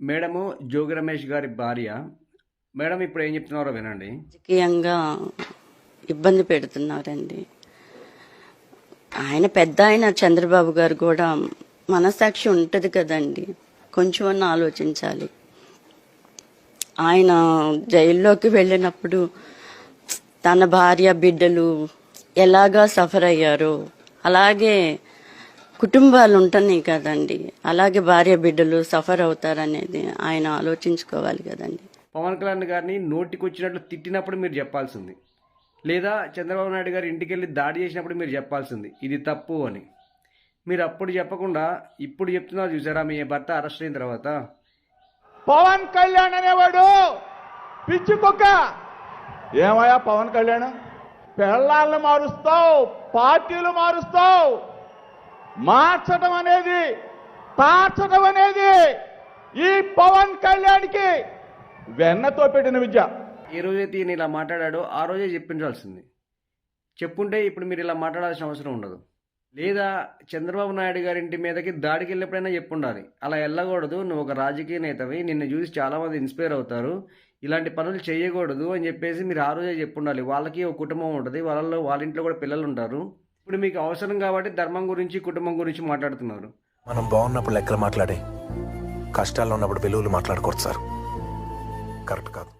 Madam Jogi Ramesh గారి భార్య. Madam ఇప్పుడు ఏం చెప్తున్నారో వినండి. రాజకీయంగా ఇబ్బంది పెడుతున్నారండి. ఆయన పెద్ద ఆయన చంద్రబాబు గారు కూడా మనసాక్షి ఉంటుంది కదండి. కొంచెం ఆలోచించాలి. ఆయన జైల్లోకి వెళ్ళినప్పుడు తన భార్య బిడ్డలు ఎలాగా సఫర్ అయ్యారో అలాగే కుటుంబాలు ఉంటున్నాయి కదండి. అలాగే భార్య బిడ్డలు సఫర్ అవుతారనేది ఆయన ఆలోచించుకోవాలి కదండి. పవన్ కళ్యాణ్ గారిని నోటికి వచ్చినట్లు తిట్టినప్పుడు మీరు చెప్పాల్సింది. లేదా చంద్రబాబు నాయుడు గారి ఇంటికి వెళ్ళి దాడి చేసినప్పుడు మీరు చెప్పాల్సింది. ఇది తప్పు అని. మీరు అప్పుడు చెప్పకుండా ఇప్పుడు చెప్తున్నారు చూసారా మీ భర్త అరెస్ట్ అయిన తర్వాత? పవన్ కళ్యాణ్ అనేవాడు పిచ్చి కుక్క. ఏమయ్యా పవన్ కళ్యాణ్? పెళ్ళాలను మారుస్తావు పార్టీలు మారుస్తావు. మార్చడం అనేది తార్చడం అనేది ఈ పవన్ కళ్యాణ్కి వెన్నతో పెట్టిన విద్య. ఈ రోజైతే ఈయన ఇలా మాట్లాడాడో ఆ రోజే చెప్పించాల్సింది. చెప్పుంటే ఇప్పుడు మీరు ఇలా మాట్లాడాల్సిన అవసరం ఉండదు. లేదా చంద్రబాబు నాయుడు గారి ఇంటి మీదకి దాడికి వెళ్ళినప్పుడైనా చెప్పుండాలి. అలా వెళ్ళకూడదు. నువ్వు ఒక రాజకీయ నేతవి. నిన్ను చూసి చాలామంది ఇన్స్పైర్ అవుతారు. ఇలాంటి పనులు చేయకూడదు అని చెప్పేసి మీరు ఆ రోజే చెప్పుండాలి. వాళ్ళకి ఒక కుటుంబం ఉంటుంది. వాళ్ళలో వాళ్ళ ఇంట్లో కూడా పిల్లలు ఉంటారు. ఇప్పుడు మీకు అవసరం కాబట్టి ధర్మం గురించి కుటుంబం గురించి మాట్లాడుతున్నారు. మనం బాగున్నప్పుడు లెక్కలు మాట్లాడే కష్టాల్లో ఉన్నప్పుడు విలువలు మాట్లాడకూడదు సార్. కరెక్ట్ కాదు.